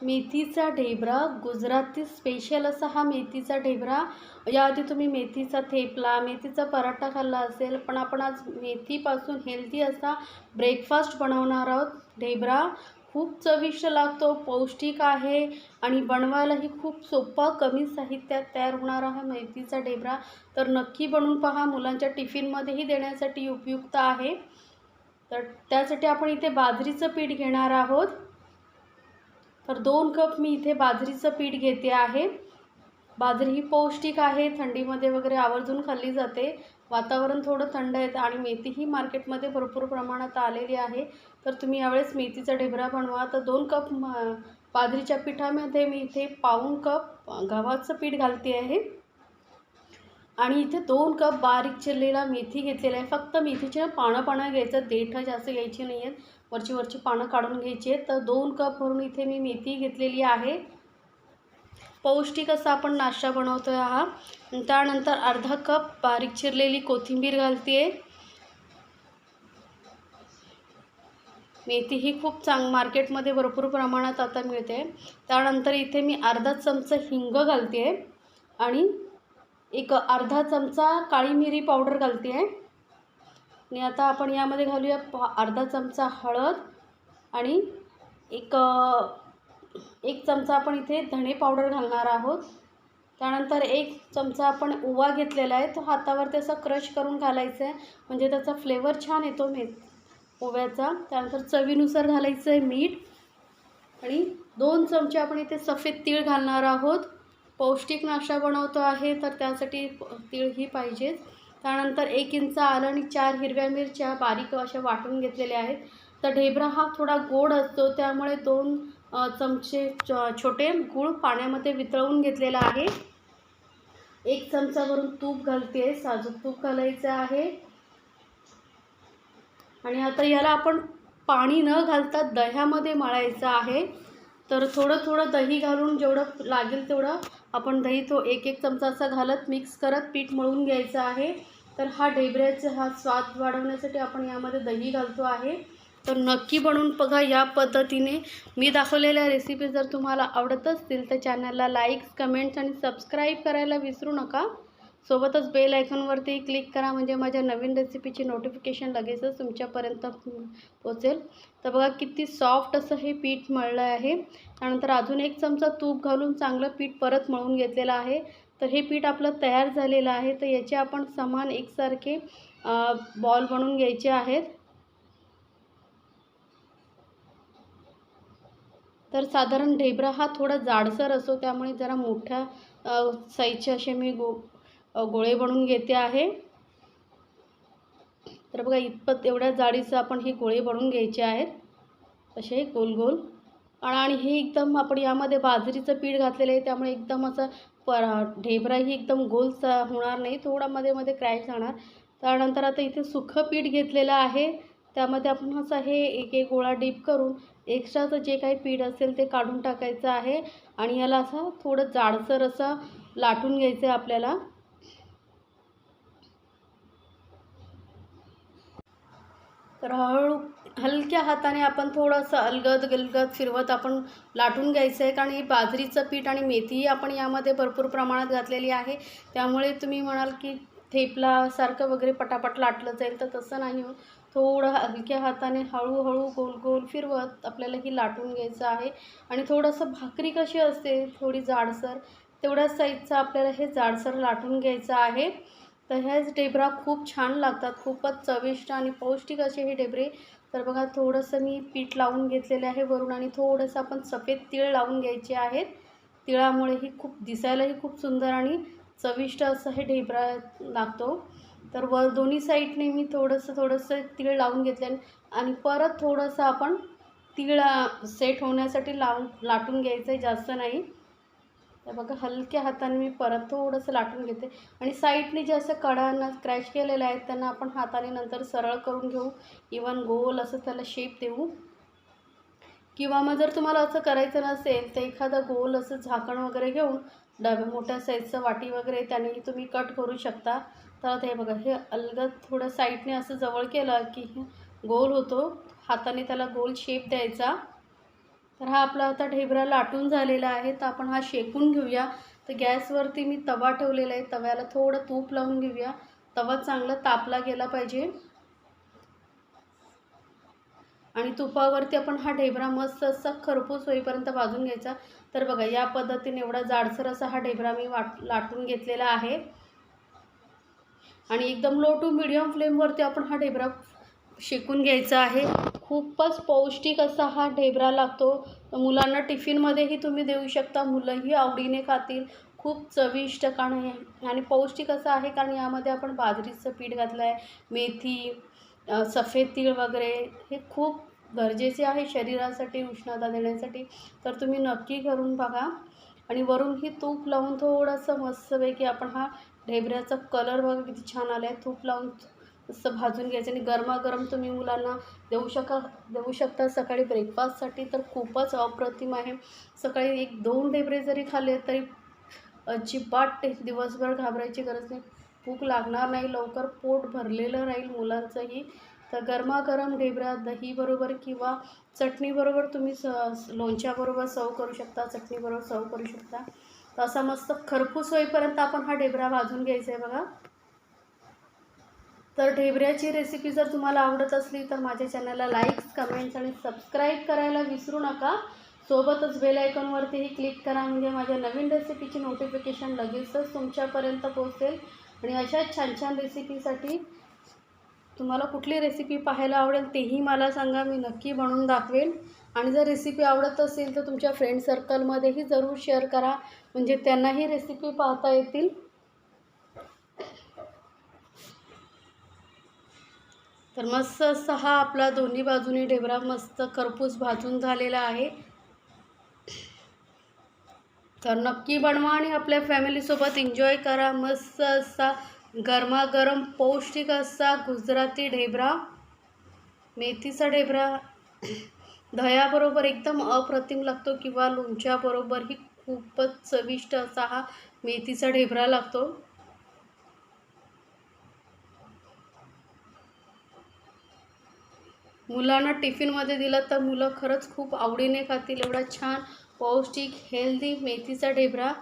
मेथीचा ढेबरा गुजराती स्पेशल असा हा मेथीचा ढेबरा. याआधी तुम्ही मेथीचा थेपला मेथीचा पराठा खाल्ला असेल पण आपण आज मेथीपासून हेल्दी असा ब्रेकफास्ट बनवणार आहोत. ढेबरा खूप चविष्ट लागतो पौष्टिक आहे आणि बनवायलाही खूप सोपा कमी साहित्यात तयार होणारा हा मेथीचा ढेबरा. तर नक्की बनवून पहा मुलांच्या टिफिनमध्येही देण्यासाठी उपयुक्त आहे. तर त्यासाठी आपण इथे बाजरीचं पीठ घेणार आहोत. तर दोन कप मी इथे बाजरीचं पीठ घेते आहे. बाजरी ही पौष्टिक आहे थंडीमध्ये वगैरे आवर्जून खाल्ली जाते. वातावरण थोडं थंड आहे आणि मेथीही मार्केटमध्ये भरपूर प्रमाणात आलेली आहे. तर तुम्ही यावेळेस मेथीचा ढेबरा बनवा. तर दोन कप बाजरीच्या पिठामध्ये मी इथे पाऊण कप गव्हाचं पीठ घालते आहे. आणि इथे दोन कप बारीक चिरलेला मेथी घेतलेला आहे. फक्त मेथीचे पानं पानं घ्यायचं देठं जास्त घ्यायची नाही आहेत वरची वरची पानं काढून घ्यायची आहेत. तर दोन कप भरून इथे मी मेथी घेतलेली आहे. पौष्टिक असा आपण नाश्ता बनवतो आहे हा त्यानंतर अर्धा कप बारीक चिरलेली कोथिंबीर घालते आहे मेथी ही खूप चांग मार्केटमध्ये भरपूर प्रमाणात आता मिळते. त्यानंतर इथे मी अर्धा चमचा हिंग घालते आहे आणि एक अर्धा चमचा काळी मिरी पावडर घालते आहे आणि आता आपण यामध्ये घालूया पा अर्धा चमचा हळद आणि एक एक चमचा आपण इथे धणे पावडर घालणार आहोत. त्यानंतर एक चमचा आपण ओवा घेतलेला आहे. तो हातावरती असा क्रश करून घालायचा आहे. म्हणजे त्याचा फ्लेवर छान येतो मे ओव्याचा. त्यानंतर चवीनुसार घालायचं आहे मीठ. आणि दोन चमचे आपण इथे सफेद तीळ घालणार आहोत. पौष्टिक नाश्ता बनवतो आहे तर त्यासाठी तीळ ही पाहिजेच. त्यानंतर एक इंच आलं आणि चार हिरव्या मिरच्या बारीक अशा वाटून घेतलेल्या आहेत. तर ढेबरा हा थोडा गोड असतो त्यामुळे दोन चमचे छोटे गूळ पाण्यामध्ये वितळवून घेतलेला आहे. एक चमचावरून तूप घालते साजूक तूप घालायचं आहे. आणि आता याला आपण पाणी न घालता दह्यामध्ये मळायचं आहे. तर थोडं थोडं दही घालून जेवढं लागेल तेवढं आपण दही तो एक एक चमचा असा घालत मिक्स करत पीठ मळून घ्यायचं आहे. तर हा ढेबऱ्याचा हा स्वाद वाढवण्यासाठी आपण यामध्ये दही घालतो आहे. तर नक्की बनवून बघा या पद्धतीने. मी दाखवलेल्या रेसिपी जर तुम्हाला आवडत असतील तर चॅनलला लाईक्स कमेंट्स आणि सबस्क्राईब करायला विसरू नका. सोबतच बेल आयकॉनवरती क्लिक करा म्हणजे माझ्या नवीन रेसिपीची नोटिफिकेशन लगेचच तुमच्यापर्यंत पोचेल तर बघा किती सॉफ्ट असं हे पीठ मळलं आहे. त्यानंतर अजून एक चमचा तूप घालून चांगलं पीठ परत मळून घेतलेलं आहे. तर हे पीठ आपलं तयार झालेलं आहे. तर याचे आपण समान एकसारखे बॉल बनवून घ्यायचे आहेत. तर साधारण ढेबरा हा थोडा जाडसर असो त्यामुळे जरा मोठ्या साईजचे असे मी गो गोळे बनवून घेते आहे. तर बघा इतपत एवढ्या जाडीचं आपण हे गोळे बनवून घ्यायचे आहेत. असे गोल गोल आणि हे एकदम आपण यामध्ये बाजरीचं पीठ घातलेलं आहे त्यामुळे एकदम असं पर ढेबराही एकदम गोल होणार नाही थोडा मध्ये मध्ये क्रॅश जाणार. त्यानंतर आता इथे सुखं पीठ घेतलेलं आहे त्यामध्ये आपण असं हे एक एक गोळा डीप करून एक्स्ट्राचं जे काही पीठ असेल ते काढून टाकायचं आहे. आणि याला असं थोडं जाडसर असं लाटून घ्यायचं आहे आपल्याला. तर हळूहळू हलक्या हाताने आपण थोडंसं अलगद गलगद फिरवत आपण लाटून घ्यायचं आहे. कारण ही बाजरीचं पीठ आणि मेथीही आपण यामध्ये भरपूर प्रमाणात घातलेली आहे. त्यामुळे तुम्ही म्हणाल की थेपलासारखं वगैरे पटापट लाटलं जाईल. तर तसं नाही हो थोडं हलक्या हाताने हळूहळू गोल गोल फिरवत आपल्याला ही लाटून घ्यायचं आहे. आणि थोडंसं भाकरी कशी असते थोडी जाडसर तेवढ्याच साईजचं आपल्याला हे जाडसर लाटून घ्यायचं आहे. तर ह्याच डेबरा खूप छान लागतात. खूपच चविष्ट आणि पौष्टिक असे हे डेबरे तर बघा थोडंसं मी पीठ लावून घेतलेले आहे वरून आणि थोडंसं आपण सफेद तीळ लावून घ्यायचे आहेत. तिळामुळे ही खूप दिसायलाही खूप सुंदर आणि चविष्ट असं हे ढेबरा लागतो. तर वर दोन्ही साईडने मी थोडंसं थोडंसं तीळ लावून घेतले आणि परत थोडंसं आपण तीळ सेट होण्यासाठी लावून लाटून घ्यायचं आहे जास्त नाही. तर बघा हलक्या हाताने मी परत थोडंसं लाटून घेते. आणि साईडने जे असं कडांना स्क्रॅच केलेले आहेत त्यांना आपण हाताने नंतर सरळ करून घेऊ. इवन गोल असं त्याला शेप देऊ. किंवा मग जर तुम्हाला असं करायचं नसेल तर एखादं गोल असं झाकण वगैरे घेऊन डब मोठ्या साईजचं वाटी वगैरे त्याने तुम्ही कट करू शकता. तर हे बघा हे अलगद थोडं साईडने असं जवळ केलं की गोल होतो. हाताने त्याला गोल शेप द्यायचा. तर हा आपला आता ढेबरा लाटून झालेला आहे. तर आपण हा शेकून घेऊया. तर गॅसवरती मी तवा ठेवलेला आहे. तव्याला थोडं तूप लावून घेऊया. तवा चांगला तापला गेला पाहिजे. आणि तुपावरती आपण हा ढेबरा मस्त असा खरपूस होईपर्यंत भाजून घ्यायचा. तर बघा या पद्धतीने एवढा जाडसर असा हा ढेबरा मी वाट लाटून घेतलेला आहे. आणि एकदम लो टू मिडियम फ्लेमवरती आपण हा ढेबरा शेकून घ्यायचा आहे. खूपच पौष्टिक असा हा ढेबरा लागतो. मुलांना टिफिनमध्येही तुम्ही देऊ शकता. मुलंही आवडीने खातील. खूप चविष्ट कारण हे आणि पौष्टिक असं आहे कारण यामध्ये आपण बाजरीचं पीठ घातलं आहे मेथी सफेद तीळ वगैरे हे खूप गरजेचे आहे शरीरासाठी उष्णता देण्यासाठी. तर तुम्ही नक्की करून बघा. आणि वरून ही तूप लावून थोडंसं मस्तपैकी आपण हा ढेबऱ्याचा कलर बघा किती छान आला आहे तूप लावून असं भाजून घ्यायचं आणि गरमागरम तुम्ही मुलांना देऊ शका देऊ शकता. सकाळी ब्रेकफास्टसाठी तर खूपच अप्रतिम आहे. सकाळी एक दोन ढेबरे जरी खाल्ले तरी अजिबात दिवसभर घाबरायची गरज नाही. भूक लागणार नाही लवकर पोट भरलेलं राहील मुलांचंही. तर गरमागरम ढेबरा दहीबरोबर किंवा चटणीबरोबर तुम्ही स लोणच्याबरोबर सर्व करू शकता चटणीबरोबर सर्व करू शकता. तर असा मस्त खरपूस होईपर्यंत आपण हा ढेबरा भाजून घ्यायचा आहे बघा. तर ढेबऱ्याची रेसिपी जर तुम्हाला आवडत असली तर माझ्या चॅनलला लाईक्स कमेंट्स आणि सबस्क्राईब करायला विसरू नका. सोबतच बेल आयकॉनवरतीही क्लिक करा म्हणजे माझ्या नवीन रेसिपीची नोटिफिकेशन लगेचच तुमच्यापर्यंत पोहोचेल. आणि अशा छान छान रेसिपीसाठी तुम्हाला कुठली रेसिपी पाहायला आवडेल तेही मला सांगा मी नक्की बनवून दाखवेन. आणि जर रेसिपी आवडत असेल तर तुमच्या फ्रेंड सर्कलमध्येही जरूर शेअर करा म्हणजे त्यांनाही रेसिपी पाहता येतील. तर मस्त असा हा आपला दोन्ही बाजूनी ढेबरा मस्त करपूस भाजून झालेला आहे. तर नक्की बनवा आणि आपल्या फॅमिलीसोबत एन्जॉय करा. मस्त असा गरमागरम पौष्टिक असा गुजराती ढेबरा मेथीचा ढेबरा. दह्याबरोबर एकदम अप्रतिम लागतो किंवा लोणच्याबरोबरही खूपच चविष्ट असा हा मेथीचा ढेबरा लागतो. मुलांना टिफिनमध्ये दिलं तर मुलं खरंच खूप आवडीने खातील. एवढा छान पौष्टिक हेल्दी मेथीचा ढेबरा.